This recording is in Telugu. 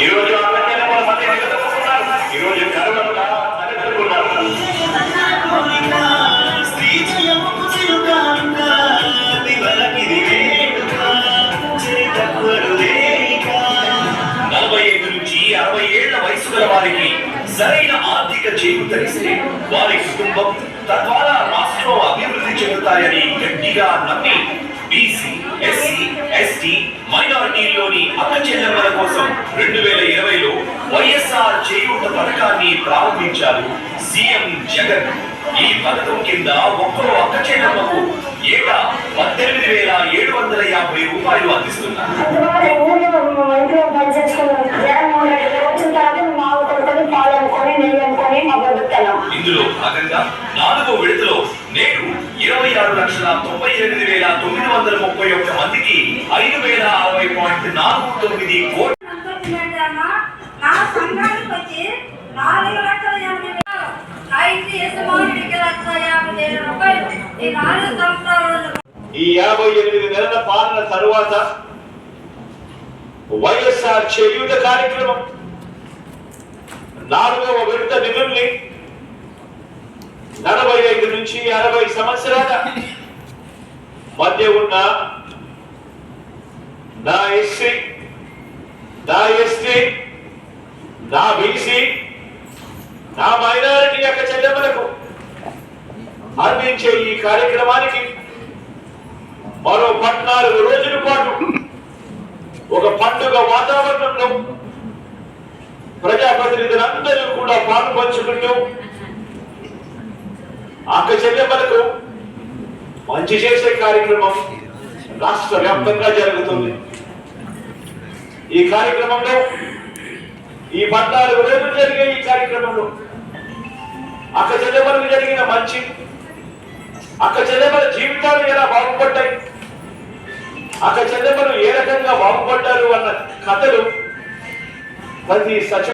ఈ రోజు ఈ రోజు నలభై ఐదు నుంచి అరవై ఏళ్ళ వయసు గల వారికి సరైన ఆర్థిక చేయూతనిస్తే వారి కుటుంబం తద్వారా రాష్ట్రం అభివృద్ధి చెందుతాయని గట్టిగా నమ్మి బీసీ ఎస్టీ మైనారిటీల్లోని అక్క చెల్లెమ్మల కోసం రెండు వేల ఇరవైలో వైఎస్ఆర్ చేయూత పథకాన్ని ప్రారంభించారు సీఎం జగన్. ఈ పథకం కింద ఒక్కో అక్క చెల్లెమ్మకు ఏటా పద్దెనిమిది వేల ఏడు వందల యాభై రూపాయలు అందిస్తున్నారు. ఇందులో భాగంగా నాలుగో విడతలో నేడు ఇరవై ఆరు లక్షల తొంభై ఎనిమిది వేల తొమ్మిది వందల ముప్పై ఒక్క మందికి నాలుగు తొమ్మిది కోట్ల ఈ యాభై ఎనిమిది నెలల పాలన తరువాత వైఎస్ఆర్ చేయూత కార్యక్రమం నాలుగవ విడత నిధుల్ని నలభై ఐదు నుంచి అరవై సంవత్సరాల మధ్య ఉన్న నా ఎస్సీ నా ఎస్టీ నా బీసీ నా మైనారిటీ యొక్క చెల్లెమ్మలకు అందించే ఈ కార్యక్రమానికి మరో పద్నాలుగు రోజుల పాటు ఒక పండుగ వాతావరణంలో ప్రజాప్రతినిధులందరూ కూడా పాలు పంచుకుంటూ అక్క చెల్లెమ్మలకు మంచి చేసే కార్యక్రమం రాష్ట్ర వ్యాప్తంగా జరుగుతుంది. ఈ కార్యక్రమంలో ఈ పద్నాలుగు రోజులు జరిగే ఈ కార్యక్రమంలో అక్క చెల్లెమ్మలకు జరిగిన మంచి అక్క చెల్లెమ్మల జీవితాలు ఎలా బాగుపడ్డాయి అక్క చెల్లెమ్మలు ఏ రకంగా బాగుపడ్డారు అన్న కథలు ప్రతి సచ